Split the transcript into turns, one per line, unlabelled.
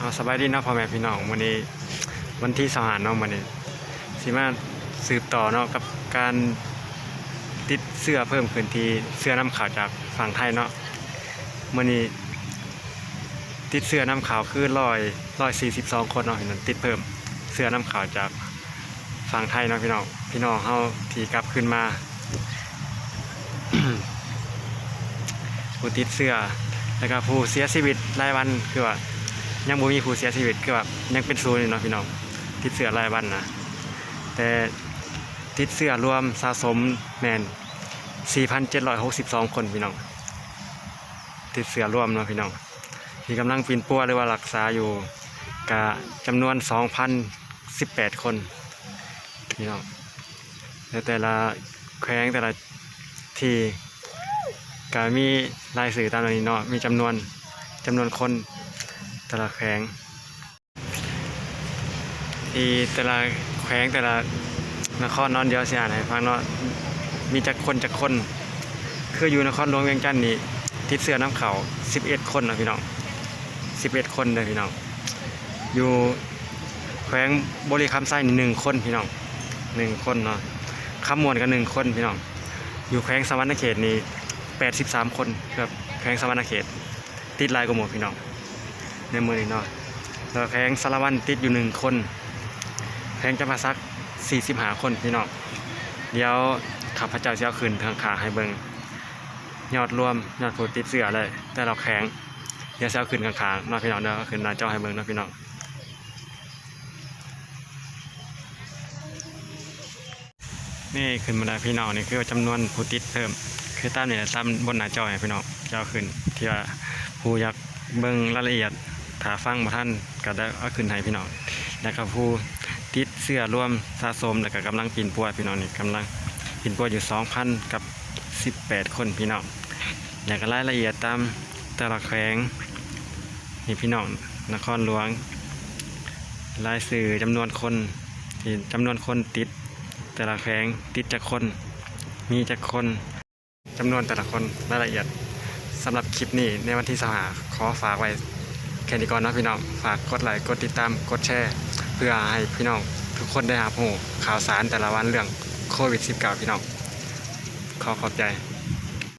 เอาสบายดีเนาะพ่อแม่พี่น้องวันนี้วันที่สหารเนาะวันนี้สิมาสืบต่อเนาะกับการติดเสื้อเพิ่มขึ้นที่เสื้อน้ำขาวจากฝั่งไทยเนาะวันนี้ ติดเสื้อน้ำขาวคือร้อยร้อยสี่สิบสองคนเนาะเห็นติดเพิ่มเสื้อน้ำขาวจากฝั่งไทยเนาะพี่น้องพี่น้องเฮาทีกลับขึ้นมาผู้ติดเสื้อแล้วก็ผู้เสียชีวิตรายวันคือว่า ยังบ่มีผู้เสียชีวิตคือแบบยังเป็นศูนย์อยู่เนาะพี่น้องติดเสื้อรายวันนะแต่ติดเสื้อรวมสะสมแมน4,762 คนพี่น้อง ติดเสื้อรวมเนาะพี่น้องที่กำลังปีนปัวหรือว่ารักษาอยู่กะจำนวน 2,018 คนพี่น้องแล้วแต่ละแขวงแต่ละที่ก็มีรายสื่อตามนี้เนาะมีจำนวนจำนวนคน แต่ละแขวงที่แต่ละแขวงแต่ละนครนอนเดียวสิอ่านให้ฟังเนาะมีจักคนจักคน คืออยู่นครหลวงเวียงจันทน์นี่ติดเสื้อน้ำเขา11 คนนะพี่น้อง11 คนเลยพี่น้อง อยู่แขวงบริคำไส้หนึ่งคนพี่น้องหนึ่งคนเนาะคำมวนกันหนึ่งคนพี่น้อง อยู่แขวงสวรรณเขตนี่83 คนครับแขวงสวรรณเขต ติดลายกว่าหมดพี่น้อง ในมือนี้เนาะแล้วแพงสารวันติดอยู่หนึ่งคนแพงจะมาซักสี่สิบหาคนพี่น้องเดี๋ยวข้าพเจ้าจะเอาคืนทางขาให้เบิงยอดรวมยอดผู้ติดเสือเลย แต่เราแข็งเดี๋ยวจะเอาคืนข้างๆเนาะพี่น้องเดี๋ยวเอาคืนหน้าเจ้าให้เบิงเนาะพี่น้องนี่ขึ้นมาได้พี่น้องนี่คือจำนวนผู้ติดเพิ่ม คือตามเนี่แหละตามบนหน้าจอให้พี่น้องจะเอาขึ้นที่ว่าผู้อยากเบิ่งรายละเอียด ถ้าฟังบ่ท่านก็ได้เอาขึ้นให้พี่น้องแล้วก็ผู้ติดเสื้อร่วมสะสมแล้วก็กำลังปีนปัวพี่น้องนี่กำลังปีนปัวอยู่2,000กับ18 คนพี่น้องแล้วก็รายละเอียดตามแต่ละแขวงนี่พี่น้องนครหลวงรายสื่อจำนวนคนที่จำนวนคนติด แต่ละแขวงติดจากคน มีจากคนจำนวนแต่ละคนรายละเอียดสำหรับคลิปนี้ในวันที่สหาขอฝากไว้ แค่นี้ก่อนนะพี่น้องฝากกดไลค์กดติดตามกดแชร์เพื่อให้พี่น้องทุกคนได้รับรู้ข่าวสารแต่ละวันเรื่องโควิด -19 พี่น้องขอขอบใจ